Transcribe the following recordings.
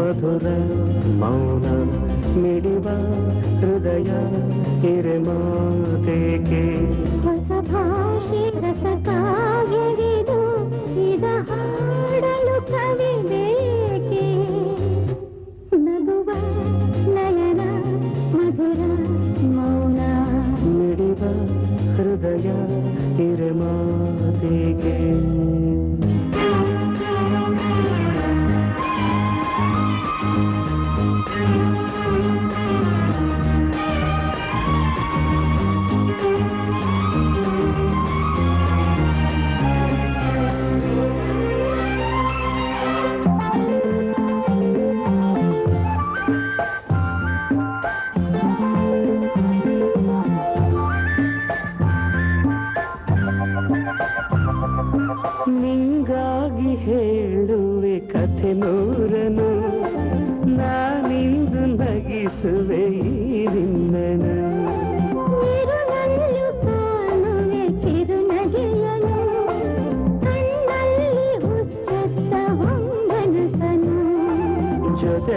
ಮೌನ ಮಿಡಿವ ಹೃದಯ ಹಿರೆಮಾತೇಕೆ ಹೊಸ ಭಾಷೆ ರಸ ಕಾವ್ಯವಿದು ಇದ ಹಾಡಲು ಕವಿ ಬೇಕೆ? ನಗುವ ನಯನ ಮಧುರ ಮೌನ ಮಿಡಿವ ಹೃದಯ ಹಿರೆಮಾತೇಕೆ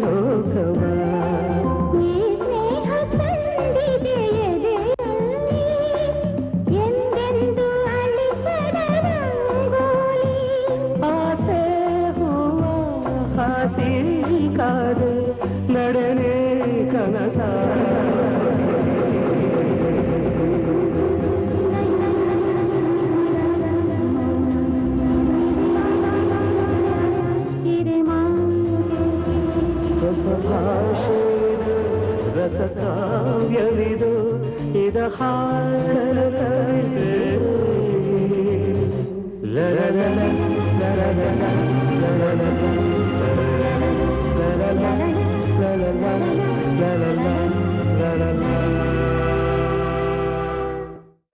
లోక ರಸ ಕಾವ್ಯವಿದು ಇದ ಹಾಡಲು ಕವಿತೆ.